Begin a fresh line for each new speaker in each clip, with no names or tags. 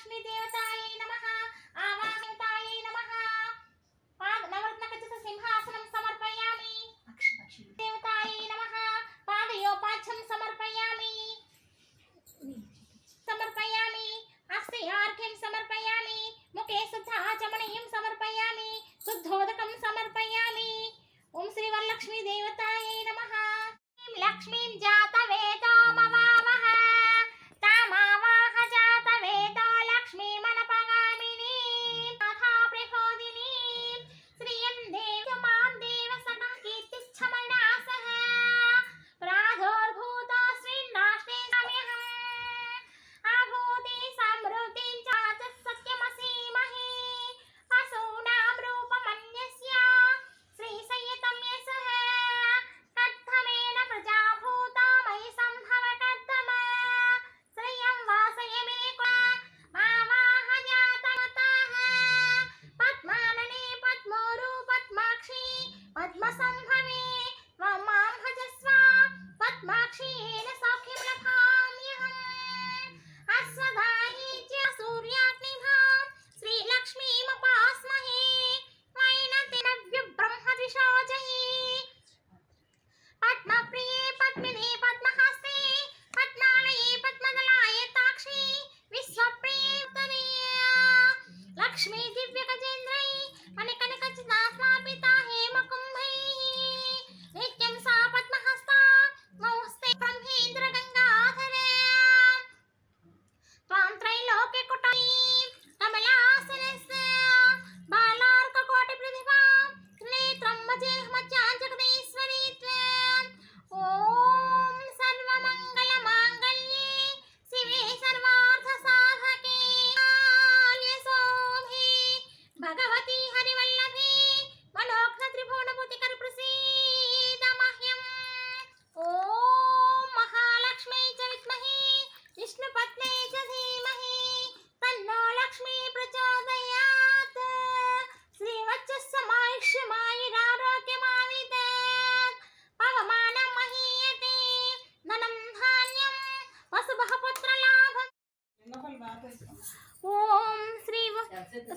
వరలక్ష్మీ దేవతాయై నమః ఆవాహితాయై నమః పాద నవరత్న ఖచ్చిత సింహాసనం సమర్పయామి దేవతాయై నమః పాదయోపాచ్యం సమర్పయామి సమర్పయామి హస్తే ఆర్ఘ్యం సమర్పయామి ముఖే శుద్ధాచమనీయం సమర్పయామి శుద్ధోదకం సమర్పయామి ఓం శ్రీ వరలక్ష్మీ దేవతాయై నమః లక్ష్మీం జాతవేదో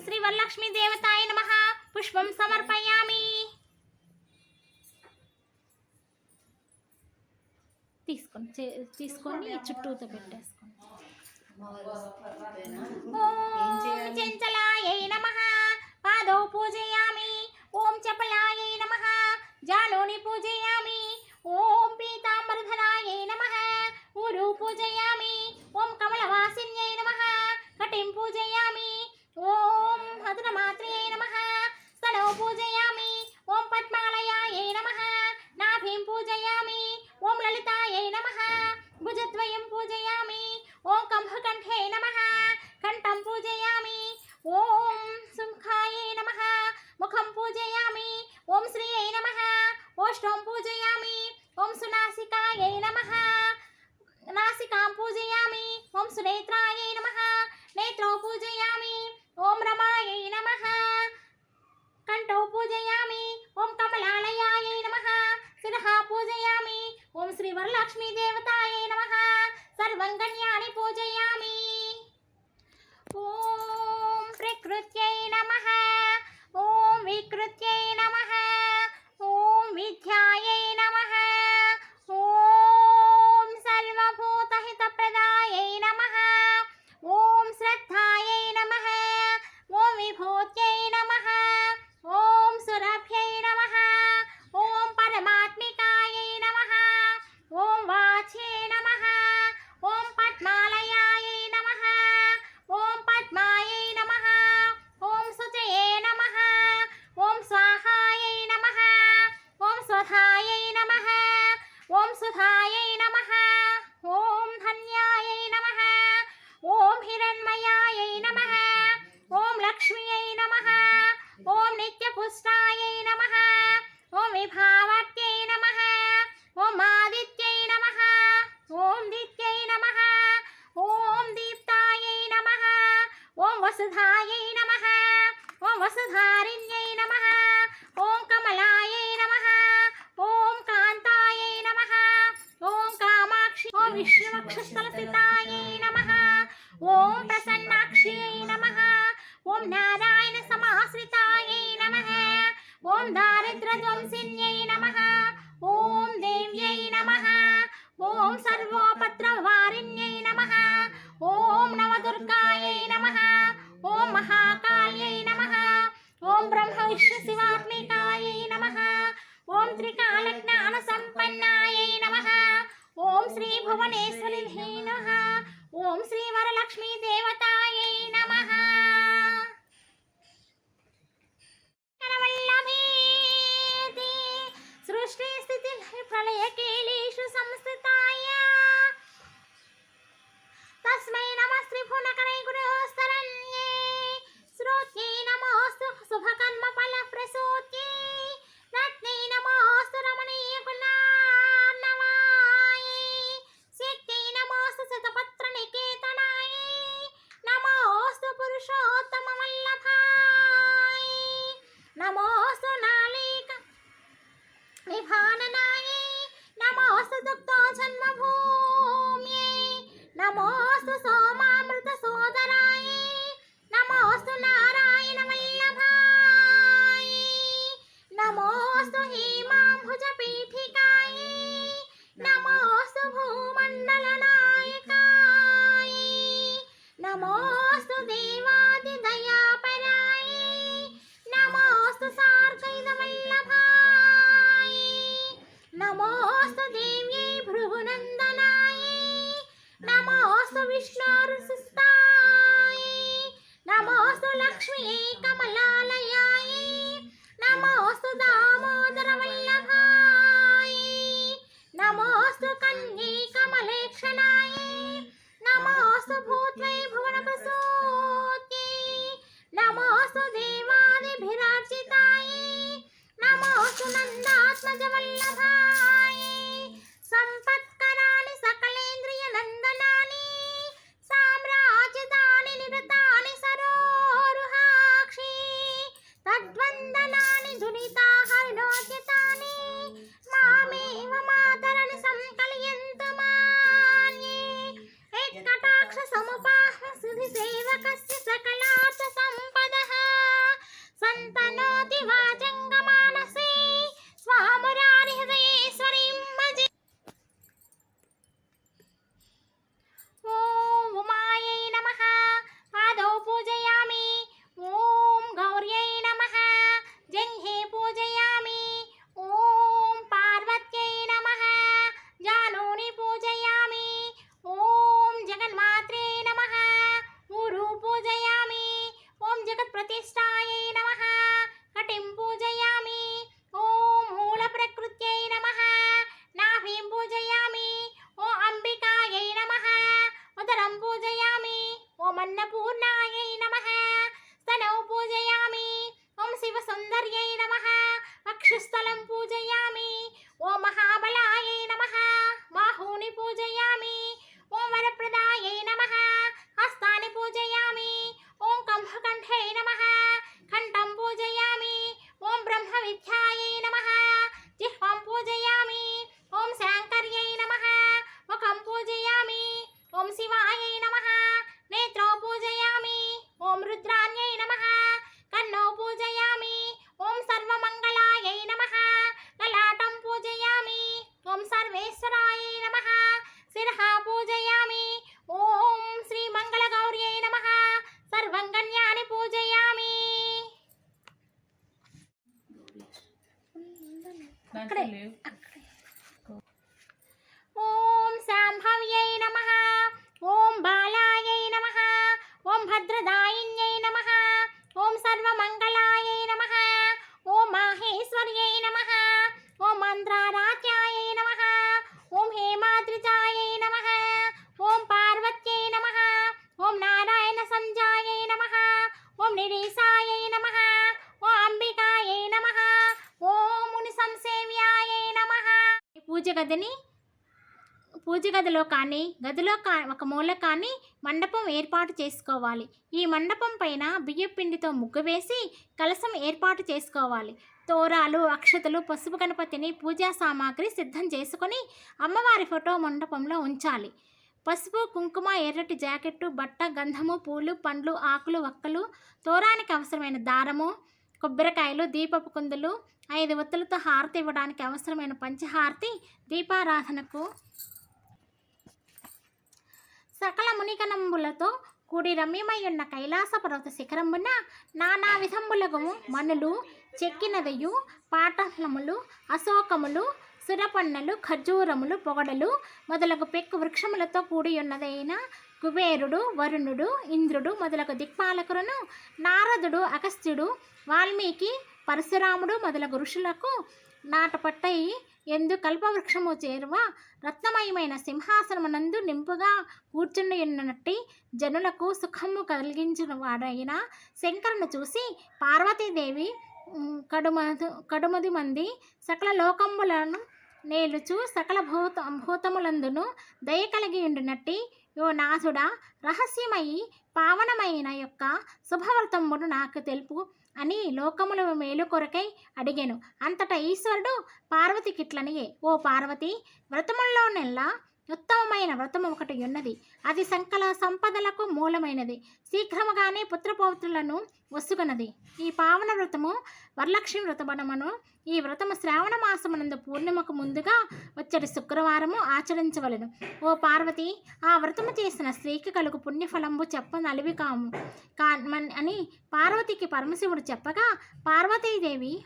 శ్రీ వరలక్ష్మీ దేవతాయ నమః. పుష్పం సమర్పయామి. తీసుకొని తీసుకొని చుట్టూతో పెట్టేసుకోండి ఓం చంచలాయై నమః. పాదౌ పూజయామి. ఓం చపలాయై నమః. జానోని పూజయామి. ఓం పీతాంబరధరాయై నమః. ఊరు పూజయామి. ఓం కమలవాసిన్యై నమః. కటిం పూజయామి. ఓం హతనమాత్ర్యై నమః స్తనౌ పూజయామి ఓం పద్మాలయాయై నమః నాభిం పూజయామి ఓం లలితాయై నమః భుజద్వయం పూజయామి ఓం కంభకంఠే నమః కంఠం పూజయామి ఓం సుముఖాయై నమః ముఖం పూజయామి ఓం శ్రీయై నమః ఓష్టం పూజయామి ఓం సునాసికాయై నమః నాసికాం పూజయామి ఓం సునేత్రాయై నమః నేత్రౌ పూజయామి ఓం రమాయై నమః కంఠౌ పూజయామి ఓం కమలాలయాయై నమః శిరః పూజయామి ఓం శ్రీ వరలక్ష్మీ దేవతాయై నమః సర్వం గణ్యాని పూజయామి ఓం ప్రకృత్యై నమః ఓం వికృత్యై నమః ఓం విద్యాయై నమః वसुधायै नमः। ॐ वसुधारिण्यै नमः। ॐ कमलायै नमः। ॐ कान्तायै नमः। ॐ कामाक्षि ॐ विष्णुवक्षस्थलस्थितायै नमः। ॐ प्रसन्नाक्ष्यै नमः। ॐ नारायणसमाश्रितायै नमः। ॐ दारिद्र्यध्वंसिन्यै नमः। గదిని పూజ గదిలో కానీ గదిలో కా ఒక మూల కానీ మండపం ఏర్పాటు చేసుకోవాలి. ఈ మండపం పైన బియ్య పిండితో ముగ్గు వేసి కలసం ఏర్పాటు చేసుకోవాలి. తోరాలు అక్షతలు పసుపు గణపతిని పూజా సామాగ్రి సిద్ధం చేసుకొని అమ్మవారి ఫోటో మండపంలో ఉంచాలి. పసుపు కుంకుమ ఎర్రటి జాకెట్టు బట్ట గంధము పూలు పండ్లు ఆకులు ఒక్కలు తోరానికి అవసరమైన దారము కొబ్బరికాయలు దీపపు కుందులు ఐదు ఒత్తులతో హారతి ఇవ్వడానికి అవసరమైన పంచహారతి దీపారాధనకు సకల మునికనంబులతో కూడి రమ్యమై ఉన్న కైలాస పర్వత శిఖరమున నానా విధంబులగు మనులు చెక్కినదయు పాటలములు అశోకములు సురపన్నలు ఖర్జూరములు పొగడలు మొదలగు పెక్కు వృక్షములతో కూడి ఉన్నదైన కుబేరుడు వరుణుడు ఇంద్రుడు మొదలగు దిక్పాలకులను నారదుడు అగస్త్యుడు వాల్మీకి పరశురాముడు మొదలగు ఋషులకు నాటపట్టై ఎందు కల్పవృక్షము చేరువ రత్నమయమైన సింహాసనమునందు నింపుగా కూర్చుని ఉన్నట్టి జనులకు సుఖము కలిగించిన వాడైన శంకరును చూసి పార్వతీదేవి కడుమదు కడుమది మంది సకల లోకంబులను నేలుచు సకల భూత భూతములందును దయ కలిగి ఉండినట్టి ఓ నాథుడా రహస్యమయి పావనమైన యొక్క శుభవర్తమును నాకు తెలుపు అని లోకముల మేలు కొరకై అడిగాను. అంతటా ఈశ్వరుడు పార్వతికిట్లనియే ఓ పార్వతి వ్రతముల్లోనెల్లా ఉత్తమమైన వ్రతం ఒకటి ఉన్నది. అది సంకల సంపదలకు మూలమైనది. శీఘ్రముగానే పుత్రపౌత్రులను వసుకున్నది ఈ పావన వ్రతము వరలక్ష్మి వ్రతమనమును ఈ వ్రతము శ్రావణ మాసమునందు పూర్ణిమకు ముందుగా వచ్చే శుక్రవారము ఆచరించవలెను. ఓ పార్వతి ఆ వ్రతము చేసిన స్త్రీకి కలుగు పుణ్యఫలంబు చెప్పనలివి కాము కా మన్- అని పార్వతికి పరమశివుడు చెప్పగా పార్వతీదేవి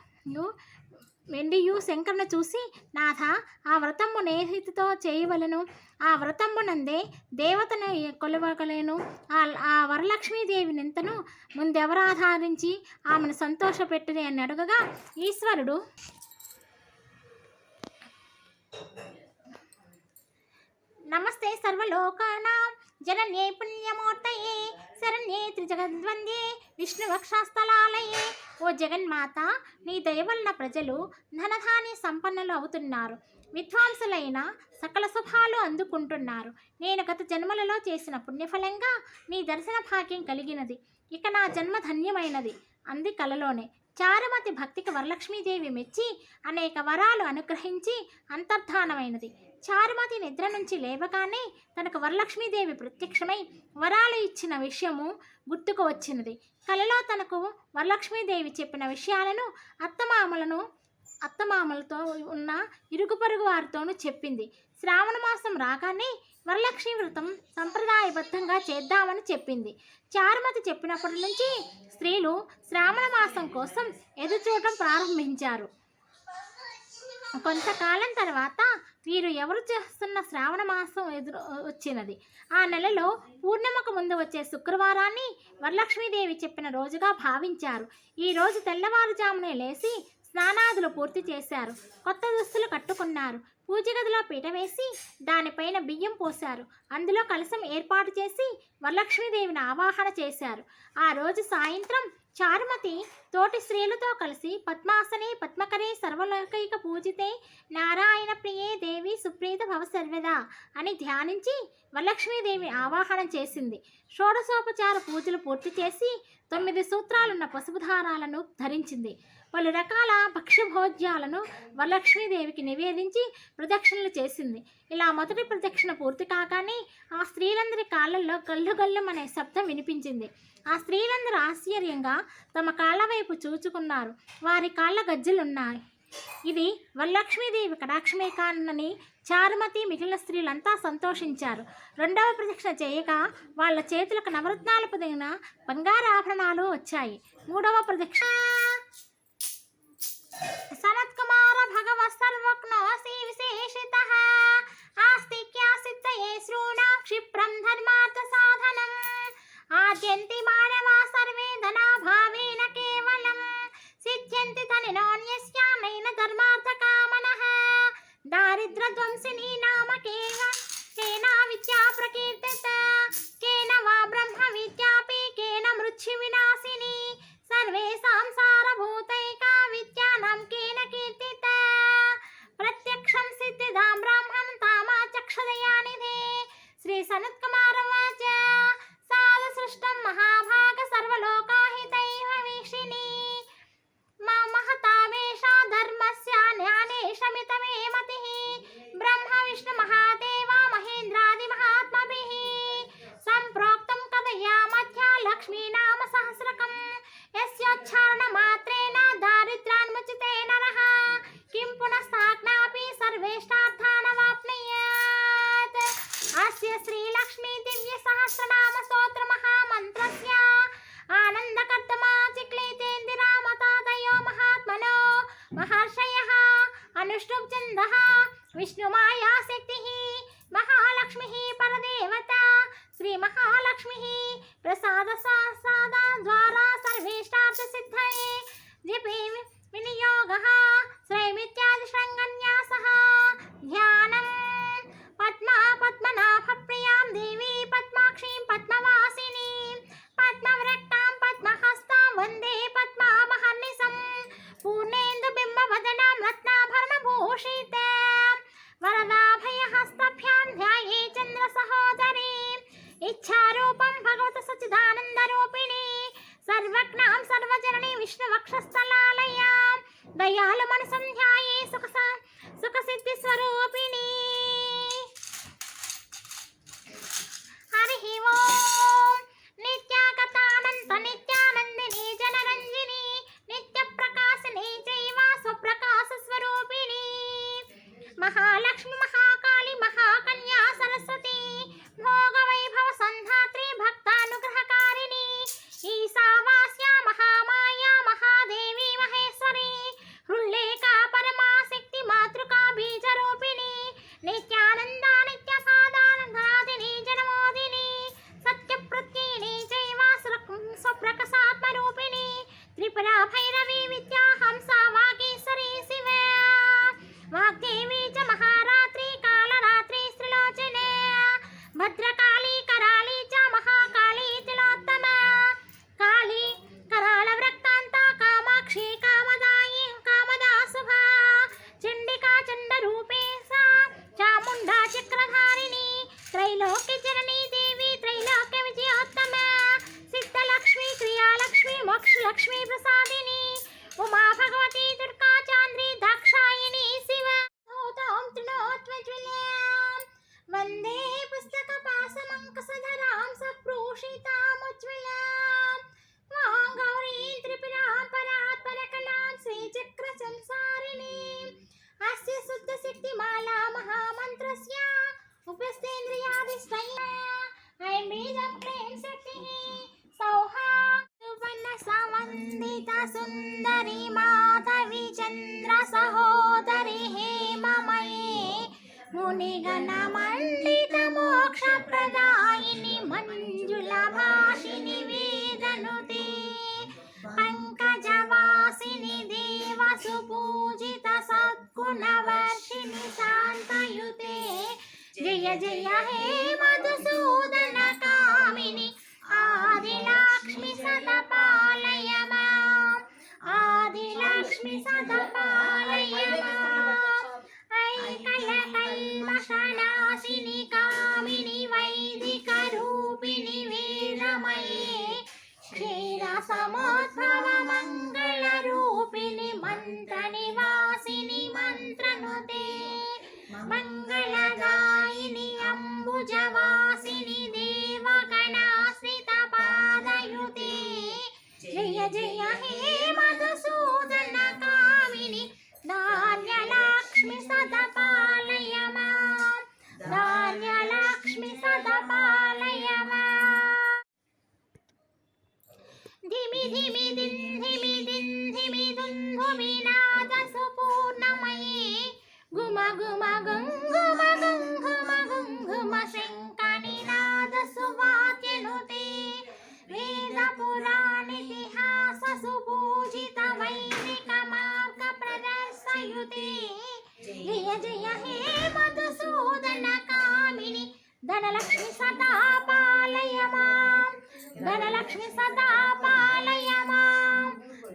వెండియు శంకరుని చూసి నాథ ఆ వ్రతము నేహితితో చేయవలను. ఆ వ్రతమునందే దేవతను కొలవగలేను. ఆ ఆ వరలక్ష్మీదేవి నింతను ముందెవరు ఆధారించి ఆమెను సంతోషపెట్టుది అని అడగగా ఈశ్వరుడు నమస్తే సర్వలోకానాం. జనన్యే పుణ్యమూర్తయే శరణ్యే త్రిజగద్వందే విష్ణువక్షస్థలాలయే. ఓ జగన్మాత నీ దయ వలన ప్రజలు ధనధాని సంపన్నులు అవుతున్నారు. విద్వాంసులైన సకల శుభాలు అందుకుంటున్నారు. నేను గత జన్మలలో చేసిన పుణ్యఫలంగా నీ దర్శన భాగ్యం కలిగినది. ఇక నా జన్మ ధన్యమైనది. అంది కలలోనే. చారుమతి భక్తికి వరలక్ష్మీదేవి మెచ్చి అనేక వరాలు అనుగ్రహించి అంతర్ధానమైనది. చారుమతి నిద్ర నుంచి లేవగానే తనకు వరలక్ష్మీదేవి ప్రత్యక్షమై వరాలు ఇచ్చిన విషయము గుర్తుకు వచ్చినది. కలలో తనకు వరలక్ష్మీదేవి చెప్పిన విషయాలను అత్తమామలను అత్తమామలతో ఉన్న ఇరుగు పొరుగు వారితోనూ చెప్పింది. శ్రావణ మాసం రాగానే వరలక్ష్మి వ్రతం సంప్రదాయబద్ధంగా చేద్దామని చెప్పింది. చారుమతి చెప్పినప్పటి నుంచి స్త్రీలు శ్రావణ మాసం కోసం ఎదురుచూడటం ప్రారంభించారు. కొంతకాలం తర్వాత వీరు ఎవరు చేస్తున్న శ్రావణ మాసం ఎదురు వచ్చినది. ఆ నెలలో పూర్ణిమకు ముందు వచ్చే శుక్రవారాన్ని వరలక్ష్మీదేవి చెప్పిన రోజుగా భావించారు. ఈ రోజు తెల్లవారుజామునే లేచి స్నానాదులు పూర్తి చేశారు. కొత్త దుస్తులు కట్టుకున్నారు. పూజ గదిలో పీట వేసి దానిపైన బియ్యం పోశారు. అందులో కలశం ఏర్పాటు చేసి వరలక్ష్మీదేవిని ఆవాహన చేశారు. ఆ రోజు సాయంత్రం చారుమతి తోటి స్త్రీలతో కలిసి పద్మాసనే పద్మకరే సర్వలోకైక పూజితే నారాయణ ప్రియే దేవి సుప్రీత భవ సర్వదా అని ధ్యానించి వరలక్ష్మీదేవి ఆవాహనం చేసింది. షోడశోపచార పూజలు పూర్తి చేసి తొమ్మిది సూత్రాలున్న పసుపు దారాలను ధరించింది. పలు రకాల భక్ష్యభోజ్యాలను వరలక్ష్మీదేవికి నివేదించి ప్రదక్షిణలు చేసింది. ఇలా మొదటి ప్రదక్షిణ పూర్తి కాగానే ఆ స్త్రీలందరి కాళ్ళల్లో గల్లు అనే శబ్దం వినిపించింది. ఆ స్త్రీలందరూ ఆశ్చర్యంగా తమ కాళ్ళ వైపు చూచుకున్నారు. వారి కాళ్ళ గజ్జలున్నాయి. ఇది వరలక్ష్మీదేవి కటాక్షమే కానని చారుమతి మిగిలిన స్త్రీలంతా సంతోషించారు. రెండవ ప్రదక్షిణ చేయగా వాళ్ళ చేతులకు నవరత్నాలు పొదిగిన బంగారు ఆభరణాలు వచ్చాయి. మూడవ ప్రదక్షిణ సనత్కుమార భగవత్ సర్వజ్ఞోసి విశేషిత ఆస్తిక్యా సిద్ధయే శ్రూణా క్షిప్రం ఆద్యంతి మానవా సర్వే ధనాభావేన కేవలం సిద్ధ్యంతి ధనినోన్యస్యానైన ధర్మార్థ కామనః దారిద్ర్యధ్వంసిని నామ జయ జయ హే మధుసూదన కామిని ఆదిలక్ష్మి సద పాలయ ఆదిలక్ష్మి సద పాలయ జయ హే మధుసూదన కామిని ధాన్యలక్ష్మి సదా పాలయమా ధాన్యలక్ష్మి సదా పాలయమా ధిమి ధిమి దిన్ ధిమి దిన్ ధిమి దున్ భూమి నాద సుపూర్ణమయే గుమ గుమ గుం గుమ గుం శ్రీ స్మృతి జయ జయ హే మధుసూదన కామిని. ధనలక్ష్మి సదా పాలయమా. ధనలక్ష్మి సదా పాలయమా.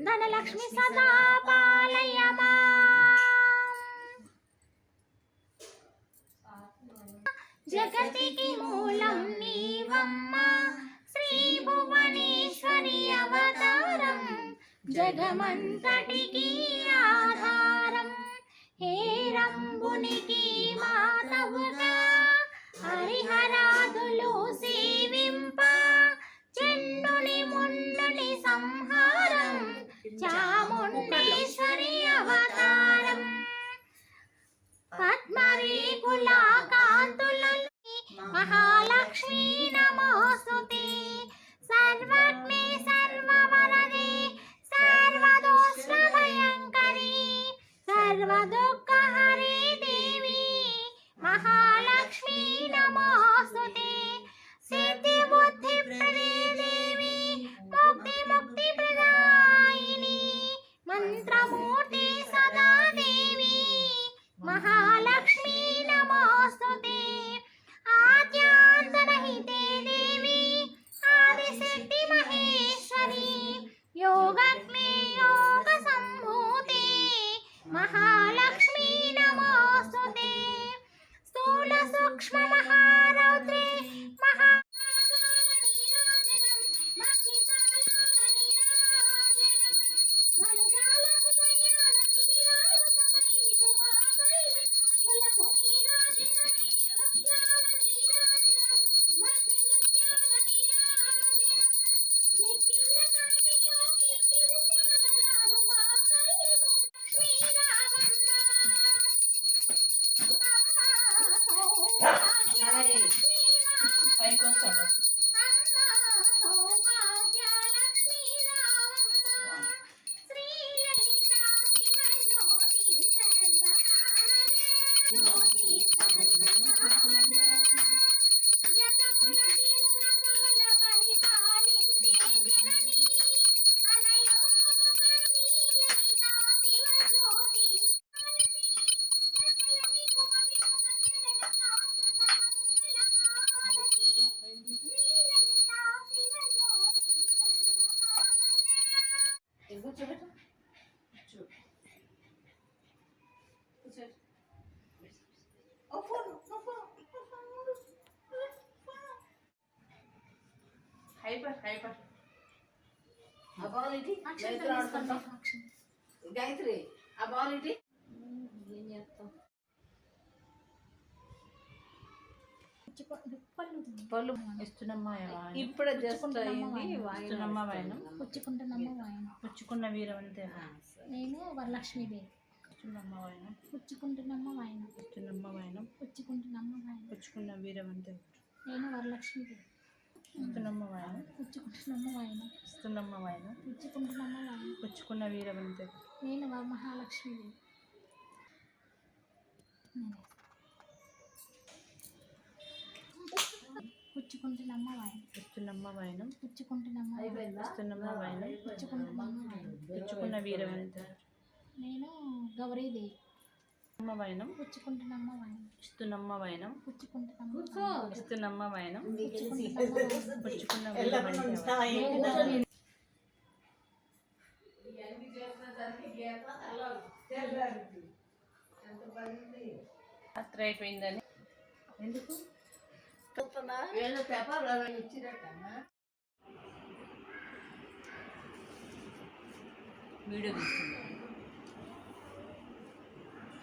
ధనలక్ష్మి సదా పాలయమా. జగతికి మూలం నీవమ్మ. శ్రీ భువనేశ్వరి అవతారం. జగమంతటికి ఆధారం. హే రంభునికి హరిహరాదులు సేవింప చెండుని ముండుని సంహారం చాముండేశ్వరి అవతారం. పద్మరేకుల కాంతులని మహాలక్ష్మీ
నమోస్తుతి సర్వజ్ఞ
Madok! encontramos. హైపర్ హైపర్ ఆ బాల్ ఇటీ గాయత్రి ఆడుకుంటాం. గాయత్రి ఆ బాల్ ఇటీ ఏం చేస్తాం పళ్ళు ఇస్తున్నమ్మా ఇప్పుడే జస్ట్ అయింది ఇస్తున్నమ్మా వాయనం?
పుచ్చుకుంటున్నమ్మ వాయన?
పుచ్చుకున్న వీరవంతే
నేను వరలక్ష్మీదేవి
పుచ్చుకున్నమ్మ వాయనం?
పుచ్చుకుంటున్నమ్మ వాయన?
పుచ్చుకున్నమ్మ వాయనం?
పుచ్చుకుంటున్నమ్మ వాయన?
పుచ్చుకున్న వీరవంతే
నేను వరలక్ష్మీదేవి
ఇస్తున్నమ్మ వాయనం
పుచ్చుకుంటున్నమ్మ వాయన
ఇస్తున్నమ్మ వాయనం
పుచ్చుకుంటున్నమ్మ వాయన
పుచ్చుకున్న వీరవంతే
నేను. పుచ్చుకుంటున్నమ్మ వాయన
ఇస్తున్నమ్మ వాయనం
పుచ్చుకుంటున్నమ్మ వాయన
ఇస్తున్నమ్మ వాయనం
పుచ్చుకుంటున్నమ్మ వాయన
పుచ్చుకున్న వీరవంతే
నేను గౌరీదేవి.
అమ్మ వాయనం
పుచ్చుకుంటున్నమ్మ
ఇస్తున్నమ్మ. ఇస్తున్నమ్మ. పుచ్చుకున్న రాత్రి అయిపోయిందని. ఎందుకు? వీడియో తీసుకున్నాను